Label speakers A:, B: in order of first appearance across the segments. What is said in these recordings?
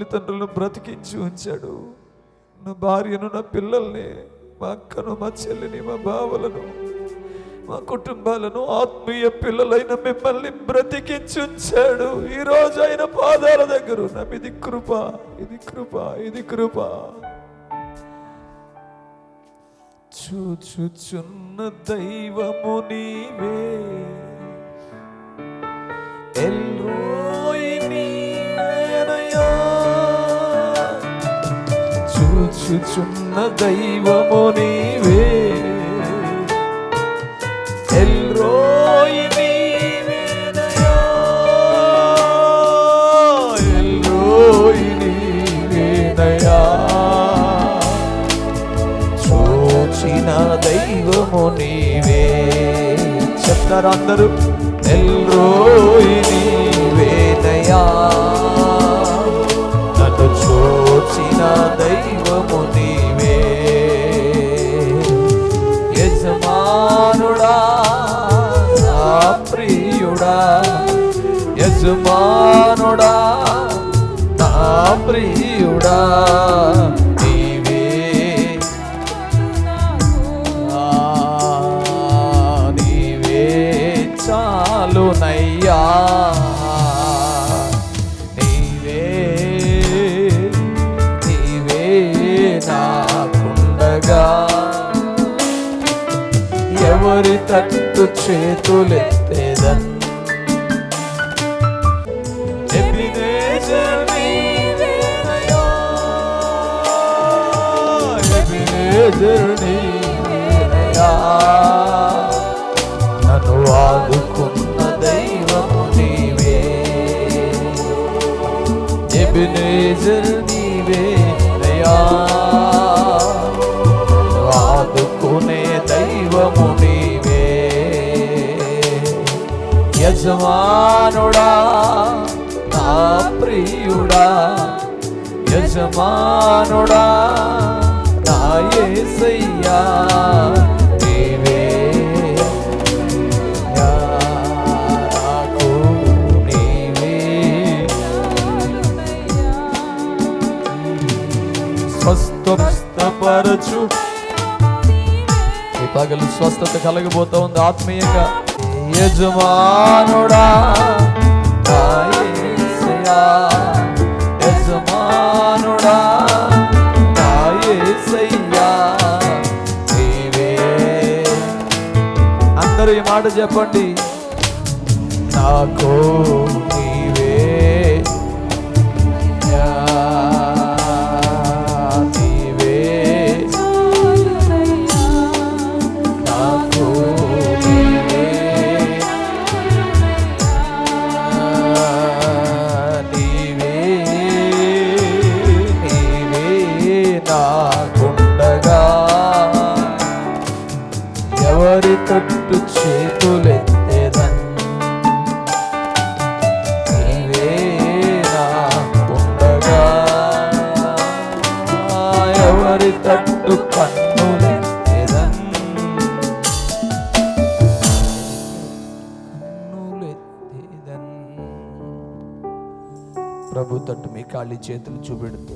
A: తల్లిదండ్రులను బ్రతికించి ఉంచాడు. నా భార్యను నా పిల్లల్ని మా అక్కను మా చెల్లిని మా బావలను మా కుటుంబాలను ఆత్మీయ పిల్లలైన మిమ్మల్ని బ్రతికించి ఉంచాడు. ఈ రోజు ఆయన పాదాల దగ్గర ఉన్నాం ఇది కృప ఇది కృప ఇది కృప. చూచుచున్న దైవము నీవే. ఎల్రోయి చూచుచున్న దైవము నీవే. ఎల్రోయి ఎల్రోయి నీవేనయ్యా. చూచిన దైవము నీవే. చెప్తారు అందరూ? ఎల్రోయి నీవేనయా నన్ను చూచిన యజమానుడా నా ప్రియుడా నీవే ఆ, నీవే చాలునయ్యా నీవే నీవే నాకుండగా. ఎవరి తట్టు చేతులెత్తేదన్ ఎబినేజర్ నీవేనయ్యా. నన్ను ఆదుకున్న దైవము నీవే ఎబినేజర్ నీవే అయ్యా ఆదుకునే దైవము నీవే యజమానుడా నా ప్రియుడా యజమానుడా స్వస్థపరచు ఈ పగలు స్వస్థత కలగబోతా ఉంది ఆత్మీయంగా యజమానుడా నా యజమానుడా నా యేసయ్యా. నీవే. అందరూ ఈ మాట చెప్పండి నాకు తట్టు చేతులెత్తేదన్. నీవే ఎవరి తట్టు కన్నులెత్తేదన్? కన్నులెత్తేదన్. ప్రభు తట్టు మీ ఖాళీ చేతులు చూపెడుతూ.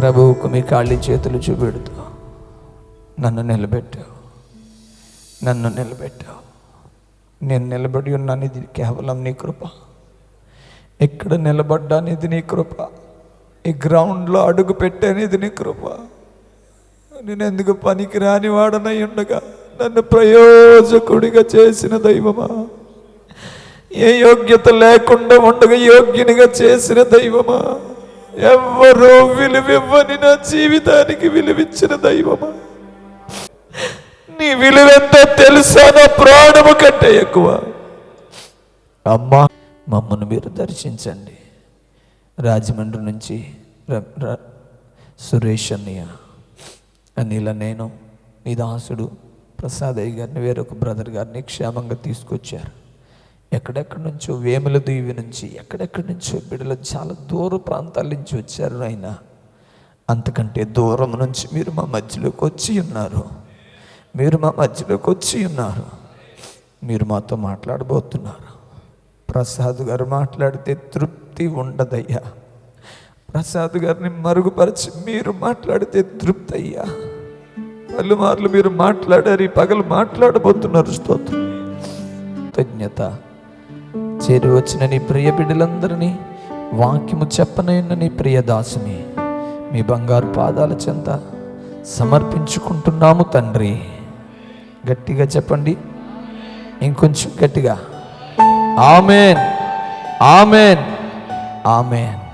A: ప్రభువుకు మీ ఖాళీ చేతులు చూపెడుతూ నన్ను నిలబెట్టావు. నన్ను నిలబెట్టావు. నేను నిలబడి ఉన్నాను ఇది కేవలం నీ కృప. ఇక్కడ నిలబడ్డానిది నీ కృప? ఈ గ్రౌండ్లో అడుగు పెట్టాను ఇది నీ కృప. నేను ఎందుకు పనికి రాని వాడనై ఉండగా? నన్ను ప్రయోజకుడిగా చేసిన దైవమా? ఏ యోగ్యత లేకుండా ఉండగా యోగ్యునిగా చేసిన దైవమా? ఎవ్వరూ విలువివ్వని నా జీవితానికి విలువిచ్చిన దైవమా? విలువెంతో తెలుసా నా ప్రాణము కంటే ఎక్కువ. అమ్మా మమ్మను మీరు దర్శించండి. రాజమండ్రి నుంచి సురేష్ అన్నయ్య. అనిల నేను నీ దాసుడు ప్రసాదయ్య గారిని వేరొక బ్రదర్ గారిని క్షేమంగా తీసుకొచ్చారు. ఎక్కడెక్కడి నుంచో వేముల దీవి నుంచి ఎక్కడెక్కడి నుంచో బిడ్డలు చాలా దూర ప్రాంతాల నుంచి వచ్చారు ఆయన. అంతకంటే దూరం నుంచి మీరు మా మధ్యలోకి వచ్చి ఉన్నారు. మీరు మా మధ్యలోకి వచ్చి ఉన్నారు. మీరు మాతో మాట్లాడబోతున్నారు. ప్రసాద్ గారు మాట్లాడితే తృప్తి ఉండదయ్యా. ప్రసాద్ గారిని మరుగుపరిచి మీరు మాట్లాడితే తృప్తి అయ్యా పలుమార్లు మీరు మాట్లాడారు ఈ పగలు మాట్లాడబోతున్నారు. స్తోత్రం. కృతజ్ఞత చేరి వచ్చిన నీ ప్రియ బిడ్డలందరినీ వాక్యము చెప్పనైన నీ ప్రియ దాసుని మీ బంగారు పాదాల చెంత సమర్పించుకుంటున్నాము తండ్రి. గట్టిగా చెప్పండి. ఇంకొంచెం గట్టిగా. ఆమెన్. ఆమెన్. ఆమెన్.